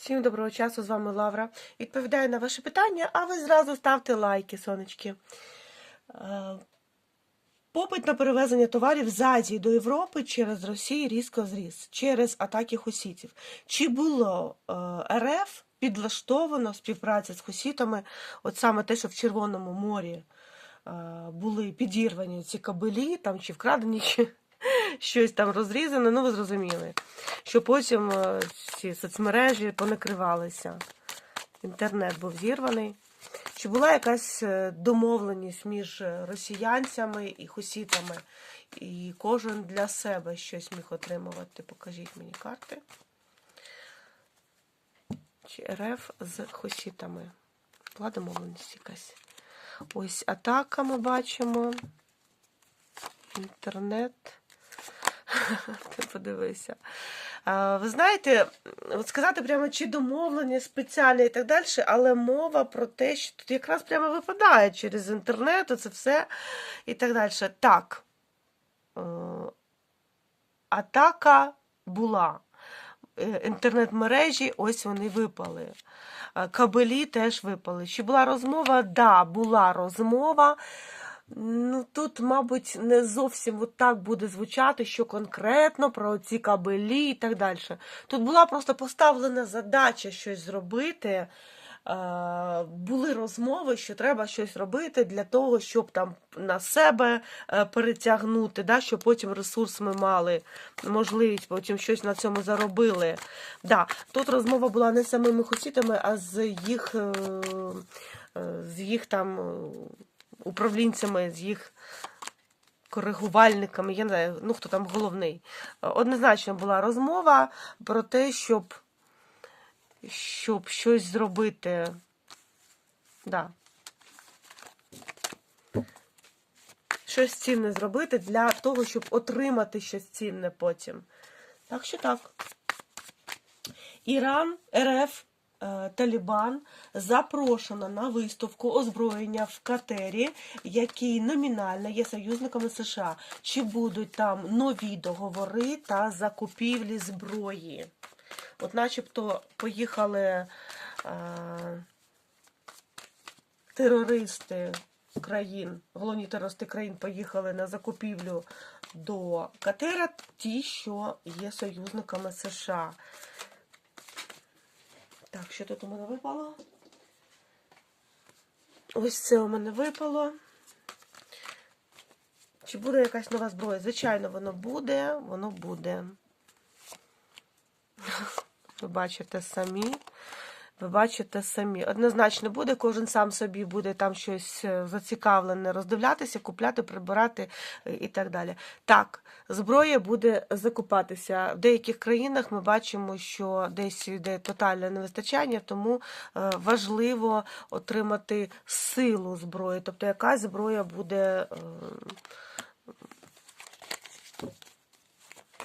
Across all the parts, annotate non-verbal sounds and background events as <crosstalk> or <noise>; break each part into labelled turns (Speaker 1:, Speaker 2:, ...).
Speaker 1: Всім доброго часу, з вами Лавра. Відповідаю на ваші питання, а ви зразу ставте лайки, сонечки. Е, Попит на перевезення товарів з Азії до Європи через Росію різко зріс через атаки хусітів. Чи було е, РФ підлаштовано співпраця з хусітами, от саме те, що в Червоному морі е, були підірвані ці кабелі, там чи вкрадені, щось там розрізане, ну ви зрозуміли, що потім е, ці соцмережі понакривалися. Інтернет був зірваний. Чи була якась е, домовленість між росіянцями і хусітами, і кожен для себе щось міг отримувати? Покажіть мені карти. Чи РФ з хусітами? Була домовленість якась. Ось атака ми бачимо. Інтернет. <laughs> Ти подивися. Ви знаєте, от сказати прямо, чи домовлення спеціальне і так далі, але мова про те, що тут якраз прямо випадає через інтернет, це все і так далі. Так. Е, Атака була. Е, Інтернет-мережі, ось вони випали. Е, Кабелі теж випали. Чи була розмова? Да, була розмова. Ну, тут, мабуть, не зовсім от так буде звучати, що конкретно про ці кабелі і так далі. Тут була просто поставлена задача щось зробити. Е, Були розмови, що треба щось робити для того, щоб там на себе е, перетягнути, да, щоб потім ресурс ми мали можливість, потім щось на цьому заробили. Да, Тут розмова була не з самими хусітами, а з їх, е, з їх там. Управлінцями, з їх коригувальниками, я не знаю, ну хто там головний. Однозначно була розмова про те, щоб, щоб щось зробити. Да. Щось цінне зробити для того, щоб отримати щось цінне потім. Так що так. Іран, РФ, Талібан запрошено на виставку озброєння в Катері, який номінально є союзниками США. Чи будуть там нові договори та закупівлі зброї? От начебто поїхали е, терористи країн, головні терористи країн поїхали на закупівлю до Катера, ті, що є союзниками США. Так, що тут у мене випало? Ось це у мене випало. Чи буде якась нова зброя? Звичайно, воно буде, воно буде. <laughs> Ви бачите самі. Ви бачите самі. Однозначно буде, кожен сам собі буде там щось е, зацікавлене роздивлятися, купляти, прибирати е, і так далі. Так, зброя буде закупатися. В деяких країнах ми бачимо, що десь йде тотальне невистачання, тому е, важливо отримати силу зброї. Тобто, якась зброя буде.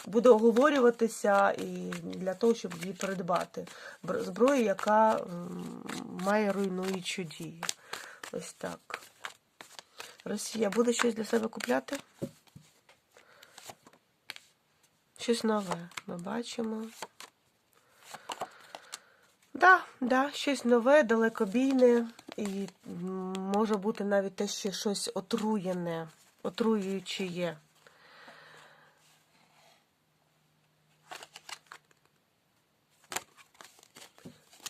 Speaker 1: Буде оговорюватися і для того, щоб її придбати. Бр- Зброя, яка має руйнуючу дію. Ось так. Росія буде щось для себе купляти? Щось нове ми бачимо. Да, да, щось нове, далекобійне, і може бути навіть те ще щось отруєне, отруююче є.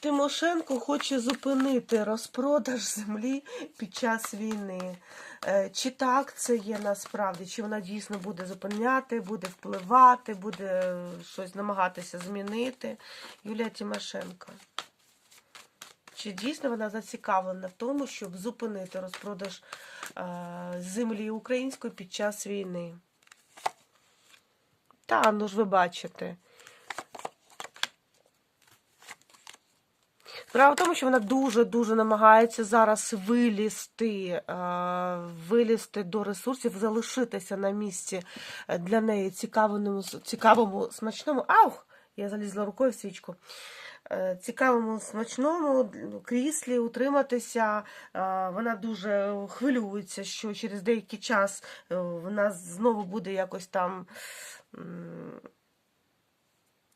Speaker 1: Тимошенко хоче зупинити розпродаж землі під час війни. Е, Чи так це є насправді? Чи вона дійсно буде зупиняти, буде впливати, буде щось намагатися змінити? Юлія Тимошенко. Чи дійсно вона зацікавлена в тому, щоб зупинити розпродаж е, землі української під час війни? Та, ну ж ви бачите. Справа в тому, що вона дуже-дуже намагається зараз вилізти, е, вилізти до ресурсів, залишитися на місці е, для неї цікавому, цікавому смачному. Аух! Я залізла рукою в свічку. Е, Цікавому смачному кріслі утриматися. Вона дуже хвилюється, що через деякий час вона знову буде якось там.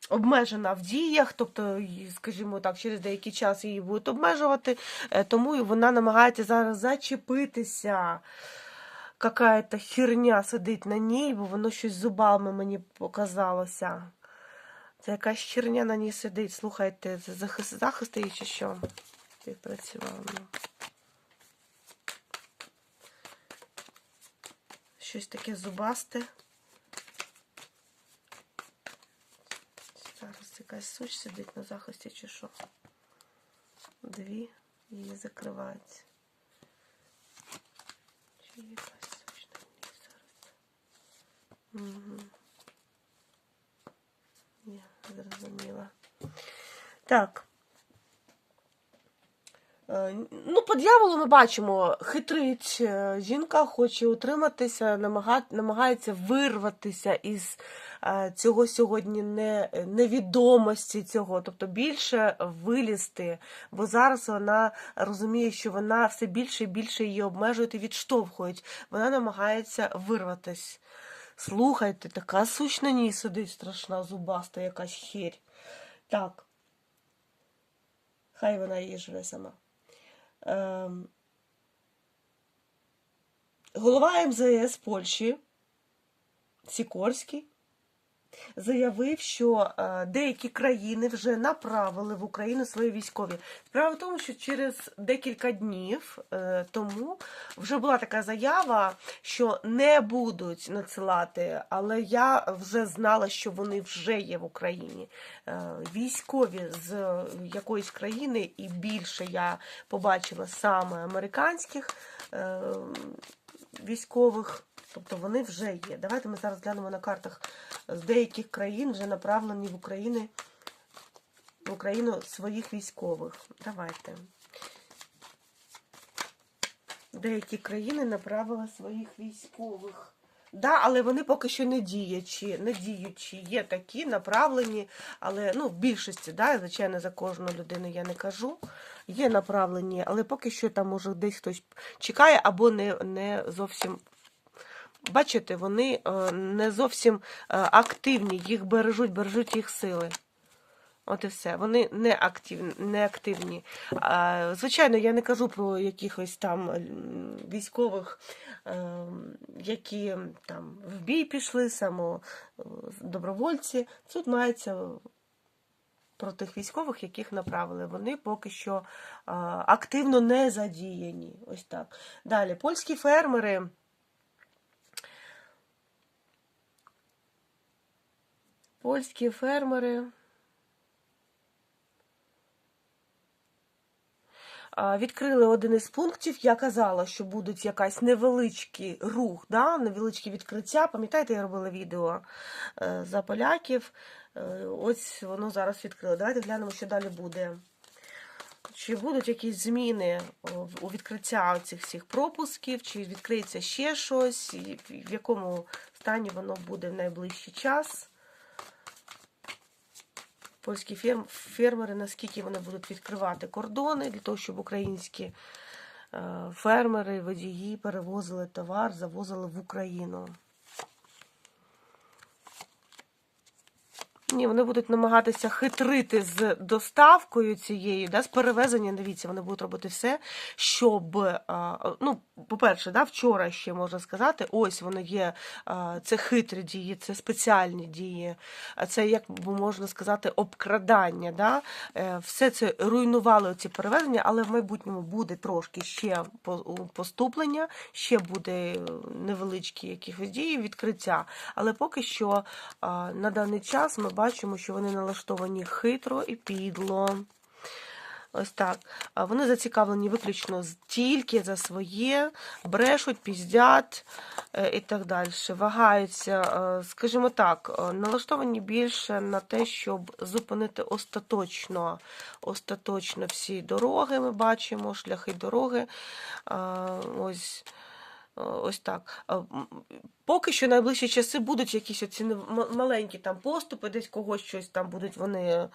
Speaker 1: Обмежена в діях, тобто, скажімо так, через деякий час її будуть обмежувати, е, тому вона намагається зараз зачепитися. Какая-то херня сидить на ній, бо воно щось зубами мені показалося. Це якась херня на ній сидить. Слухайте, це захист, захист її чи що? Співпрацював. ну. Щось таке зубасте. Зараз якась суч сидить на захисті чи що. Дві її закриваються. Чи є якась суч на ній зараз? Угу. Ні, зрозуміла. Так. Е, Ну, по дьяволу ми бачимо, хитрить е, жінка, хоче утриматися, намагається вирватися із е, цього сьогодні не, невідомості цього, тобто більше вилізти, бо зараз вона розуміє, що вона все більше і більше її обмежують і відштовхують. Вона намагається вирватись. Слухайте, така суть на ній сидить страшна, зубаста, якась херь. Так. Хай вона її живе сама. Ем, Голова МЗС Польщі Сікорський заявив, що е, деякі країни вже направили в Україну свої військові. Справа в тому, що через декілька днів е, тому вже була така заява, що не будуть надсилати, але я вже знала, що вони вже є в Україні. Е, Військові з якоїсь країни, і більше я побачила саме американських військових. Тобто вони вже є. Давайте ми зараз глянемо на картах з деяких країн вже направлені в Україну, в Україну своїх військових. Давайте. Деякі країни направили своїх військових. Да, але вони поки що не діячі, не діючі. Є такі направлені, але ну, в більшості, да, звичайно, за кожну людину я не кажу. Є направлені, але поки що там може десь хтось чекає або не, не зовсім бачите, вони е, не зовсім е, активні, їх бережуть, бережуть їх сили. От і все. Вони не активні. Не активні. Звичайно, я не кажу про якихось там військових, е, які там в бій пішли, само добровольці. Тут мається про тих військових, яких направили. Вони поки що активно не задіяні. Ось так. Далі, польські фермери. Польські фермери. Відкрили один із пунктів. Я казала, що буде якась невеличкий рух, да? невеличке відкриття. Пам'ятаєте, я робила відео е, за поляків. Е, Ось воно зараз відкрило. Давайте глянемо, що далі буде. Чи будуть якісь зміни у відкриття цих всіх пропусків, чи відкриється ще щось, і в якому стані воно буде в найближчий час. Польські ферм, фермери, наскільки вони будуть відкривати кордони для того, щоб українські е, фермери, водії перевозили товар, завозили в Україну. Ні, вони будуть намагатися хитрити з доставкою цією, да, з перевезенням. Дивіться, вони будуть робити все, щоб, а, ну, по-перше, да, вчора ще можна сказати, ось воно є, а, це хитрі дії, це спеціальні дії, це, як можна сказати, обкрадання. Да? Е, Все це руйнували ці перевезення, але в майбутньому буде трошки ще поступлення, ще буде е, невеличкі якихось дії, відкриття. Але поки що на даний час ми бачимо, що вони налаштовані хитро і підло. Ось так. Вони зацікавлені виключно тільки за своє, брешуть, піздять е, і так далі. Вагаються, е, скажімо так, е, налаштовані більше на те, щоб зупинити остаточно, остаточно всі дороги. Ми бачимо, шляхи дороги. Ось. Ось так. Е, Поки що найближчі часи будуть якісь оці маленькі там поступи, десь когось щось там будуть вони е,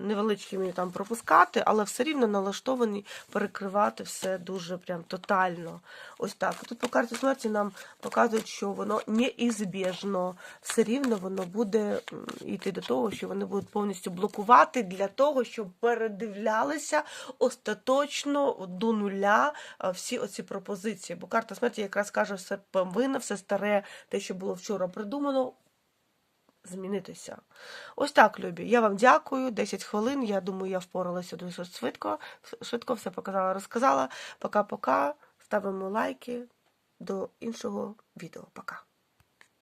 Speaker 1: невеличкими там пропускати, але все рівно налаштовані перекривати все дуже прям тотально. Ось так. Тут по карті смерті нам показують, що воно неізбіжно. Все рівно воно буде йти до того, що вони будуть повністю блокувати для того, щоб передивлялися остаточно до нуля всі оці пропозиції. Бо карта смерті якраз каже, все повинно, все старе, те, що було вчора придумано. Змінитися. Ось так, Любі. Я вам дякую. 10 хвилин. Я думаю, я впоралася дуже швидко. Швидко все показала, розказала. Пока-пока. Ставимо лайки. До іншого відео. Пока.